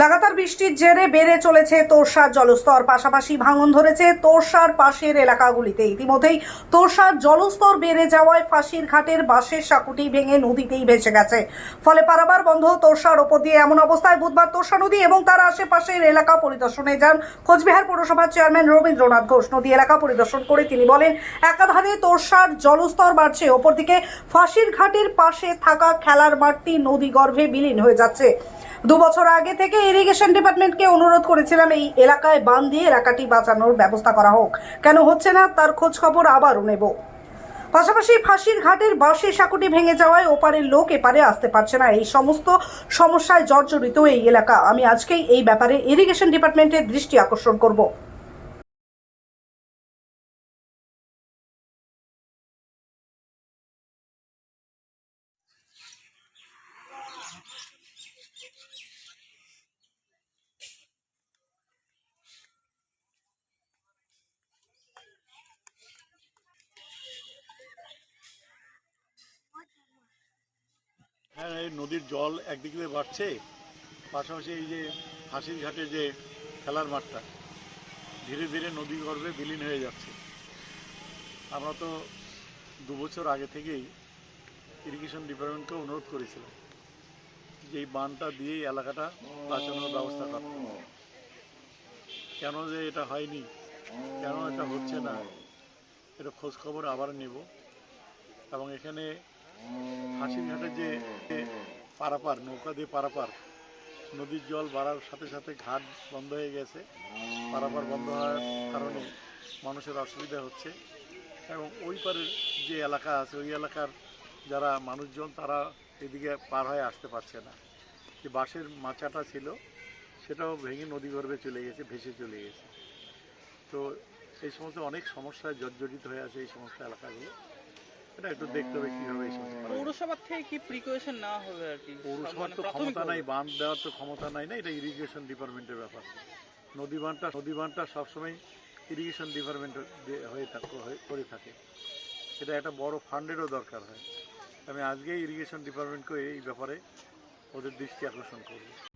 লাগাতার বৃষ্টির জেরে বেড়ে চলেছে তোরসার জলস্তর, পাশাপাশি ভাঙন ধরেছে তোরসার পাশের এলাকাগুলিতে। ইতিমধ্যেই তোরসার জলস্তর বেড়ে যাওয়ায় ফাঁসির ঘাটের বাঁশের সাঁকুটি ভেঙে নদীতেই ভেসে গেছে। ফলে পারাবার বন্ধ তোরসার ওপর দিয়ে এমন অবস্থায় বুধবার তোরসা নদী এবং তার আশেপাশের এলাকা পরিদর্শনে যান কোচবিহার পৌরসভার চেয়ারম্যান রবীন্দ্রনাথ ঘোষ। নদী এলাকা পরিদর্শন করে তিনি বলেন, একাধারে তোরসার জলস্তর বাড়ছে, অপরদিকে ফাঁসির ঘাটের পাশে থাকা খেলার মাঠটি নদী গর্ভে বিলীন হয়ে যাচ্ছে। দু বছর আগে থেকে ইরিগেশন ডিপার্টমেন্টকে অনুরোধ করেছিলাম এই এলাকায় বান দিয়ে এলাকাটি বাঁচানোর ব্যবস্থা করা হোক। কেন হচ্ছে না? তার খোঁজ খবর আবারও নেব। পাশাপাশি ফাঁসির ঘাটের বাঁশের সাঁকুটি ভেঙে যাওয়ায় ওপারের লোক এপারে আসতে পারছে না। এই সমস্ত সমস্যায় জর্জরিত এই এলাকা। আমি আজকেই এই ব্যাপারে ইরিগেশন ডিপার্টমেন্টের দৃষ্টি আকর্ষণ করব। এই নদীর জল একদিকে দিয়ে বাড়ছে পাশাপাশি এই যে হাসির ঘাটে যে খেলার মাঠটা, ধীরে ধীরে নদী গর্ভে বিলীন হয়ে যাচ্ছে। আমরা তো দু বছর আগে থেকেই ইরিগেশন ডিপার্টমেন্টকে অনুরোধ করেছিলাম যে এই বানটা দিয়েই এলাকাটা বাঁচানোর ব্যবস্থা করতে কেন যে এটা হয়নি, কেন এটা হচ্ছে না, এটা খোঁজ খবর আবার নেব। এবং এখানে হাসিরঘাটে যে যে পারাপার, নৌকা দিয়ে পারাপার, নদীর জল বাড়ার সাথে সাথে ঘাট বন্ধ হয়ে গেছে। পারাপার বন্ধ হওয়ার কারণে মানুষের অসুবিধা হচ্ছে। এবং ওই পারের যে এলাকা আছে, ওই এলাকার যারা মানুষজন, তারা এদিকে পার হয়ে আসতে পারছে না। যে বাঁশের মাচাটা ছিল, সেটাও ভেঙে নদী গর্ভে চলে গেছে, ভেসে চলে গেছে। তো এই সমস্ত অনেক সমস্যায় জর্জরিত হয়ে আছে এই সমস্ত এলাকাগুলো। এটা একটু দেখতে হবে কীভাবে। পৌরসভার থেকে কি নেওয়া হবে আর কি? পৌরসভার মানে তো ক্ষমতা নাই বাঁধ দেওয়ার তো ক্ষমতা নাই না এটা ইরিগেশন ডিপার্টমেন্টের ব্যাপার। নদী বাঁধটা নদী বাঁধটা সবসময় ইরিগেশন ডিপার্টমেন্ট হয়ে থাক হয়ে- করে থাকে। এটা একটা বড় ফান্ডেরও দরকার হয়। আমি আজকেই ইরিগেশন ডিপার্টমেন্টকে এই ব্যাপারে ওদের দৃষ্টি আকর্ষণ করব।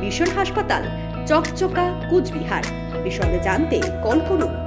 মিশন হাসপাতাল চকচকা কুচবিহার। বিশদে জানতে কল করুন।